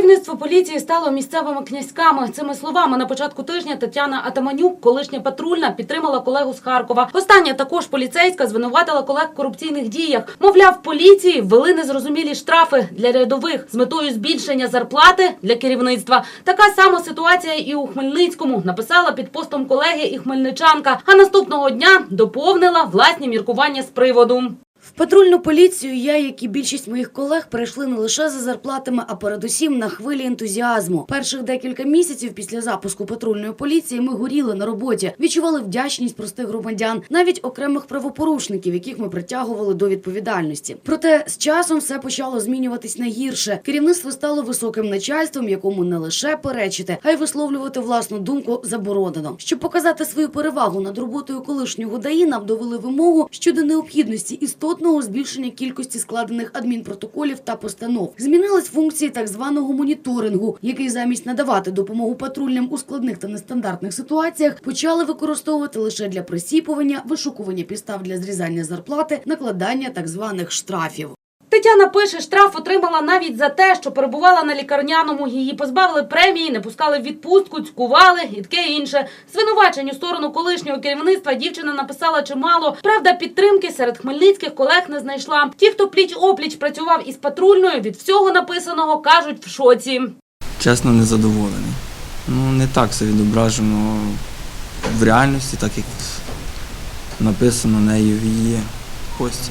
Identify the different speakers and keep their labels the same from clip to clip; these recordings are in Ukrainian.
Speaker 1: Керівництво поліції стало місцевими князьками. Цими словами на початку тижня Тетяна Атаманюк, колишня патрульна, підтримала колегу з Харкова. Остання також поліцейська звинуватила колег в корупційних діях. Мовляв, поліції ввели незрозумілі штрафи для рядових з метою збільшення зарплати для керівництва. Така сама ситуація і у Хмельницькому. Написала під постом колеги і хмельничанка. А наступного дня доповнила власні міркування з приводу. В патрульну поліцію я, як і більшість моїх колег, перейшли не лише за зарплатами, а передусім на хвилі ентузіазму. Перших декілька місяців після запуску патрульної поліції ми горіли на роботі, відчували вдячність простих громадян, навіть окремих правопорушників, яких ми притягували до відповідальності. Проте з часом все почало змінюватись на гірше. Керівництво стало високим начальством, якому не лише перечити, а й висловлювати власну думку заборонено. Щоб показати свою перевагу над роботою колишнього ДАІ, нам довели вимогу щодо необхідності істотного збільшення кількості складених адмінпротоколів та постанов. Змінились функції так званого моніторингу, який замість надавати допомогу патрульним у складних та нестандартних ситуаціях почали використовувати лише для присіпування, вишукування підстав для зрізання зарплати, накладання так званих штрафів. Тетяна пише, штраф отримала навіть за те, що перебувала на лікарняному. Її позбавили премії, не пускали в відпустку, цькували і таке інше. Звинувачень у сторону колишнього керівництва дівчина написала чимало. Правда, підтримки серед хмельницьких колег не знайшла. Ті, хто пліч опліч працював із патрульною, від всього написаного кажуть в шоці.
Speaker 2: Чесно, незадоволений. Ну, не так все відображено в реальності, так як написано нею в її пості.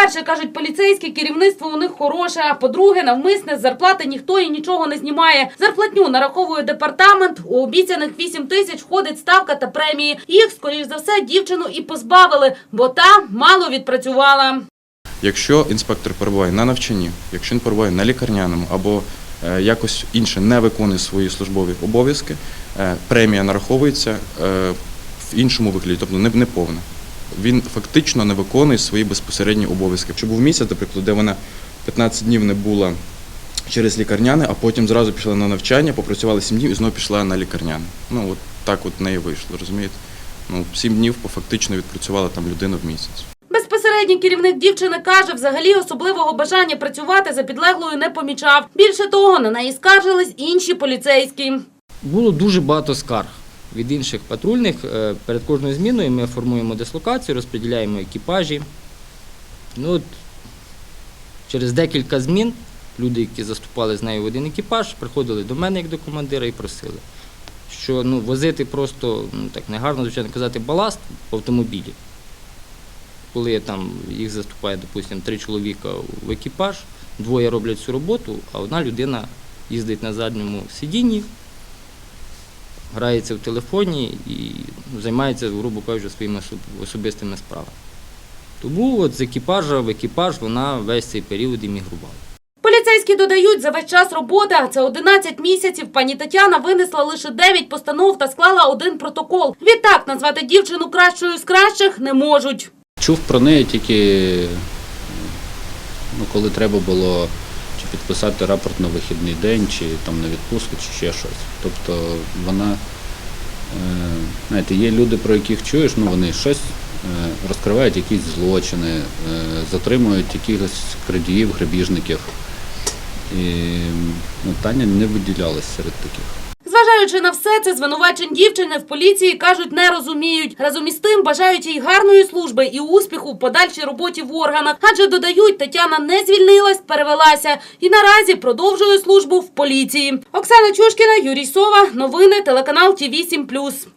Speaker 1: По-перше, кажуть поліцейські, керівництво у них хороше. А по-друге, навмисне з зарплати ніхто і нічого не знімає. Зарплатню нараховує департамент. У обіцяних 8 тисяч входить ставка та премії. Їх, скоріш за все, дівчину і позбавили, бо та мало відпрацювала.
Speaker 3: Якщо інспектор перебуває на навчанні, якщо він перебуває на лікарняному або е, якось інше не виконує свої службові обов'язки, е, премія нараховується е, в іншому вигляді, тобто не повна. Він фактично не виконує свої безпосередні обов'язки. Якщо був місяць, наприклад, де вона 15 днів не була через лікарняне, а потім зразу пішла на навчання, попрацювала 7 днів і знову пішла на лікарняне. Ну от так от в неї вийшло, розумієте? Ну, 7 днів фактично відпрацювала там людина в місяць.
Speaker 1: Безпосередній керівник дівчини каже, взагалі особливого бажання працювати за підлеглою не помічав. Більше того, на неї скаржились інші поліцейські.
Speaker 4: Було дуже багато скарг від інших патрульних. Е, Перед кожною зміною ми формуємо дислокацію, розподіляємо екіпажі. Ну, от, через декілька змін люди, які заступали з нею в один екіпаж, приходили до мене як до командира і просили, що ну, возити просто, ну так негарно, звичайно, казати, баласт в автомобілі. Коли там їх заступає, допустимо, три чоловіка в екіпаж, двоє роблять цю роботу, а одна людина їздить на задньому сидінні, грається в телефоні і ну, займається, грубо кажучи, своїми особистими справами. Тому от з екіпажа в екіпаж вона весь цей період іммігрувала.
Speaker 1: Поліцейські додають, за весь час роботи, а це 11 місяців, пані Тетяна винесла лише 9 постанов та склала один протокол. Відтак назвати дівчину кращою з кращих не можуть.
Speaker 5: Чув про неї тільки ну, коли треба було чи підписати рапорт на вихідний день, чи там на відпустку, чи ще щось. Тобто вона, е, знаєте, є люди, про яких чуєш, ну вони щось е, розкривають якісь злочини, е, затримують якихось крадіїв, грабіжників. І ну, Таня не виділялась серед таких.
Speaker 1: Зважаючи на все це, звинувачень дівчини в поліції кажуть, не розуміють. Разом із тим бажають їй гарної служби і успіху в подальшій роботі в органах. Адже додають, Тетяна не звільнилась, перевелася і наразі продовжує службу в поліції. Оксана Чушкіна, Юрій Сова. Новини телеканал Ті 7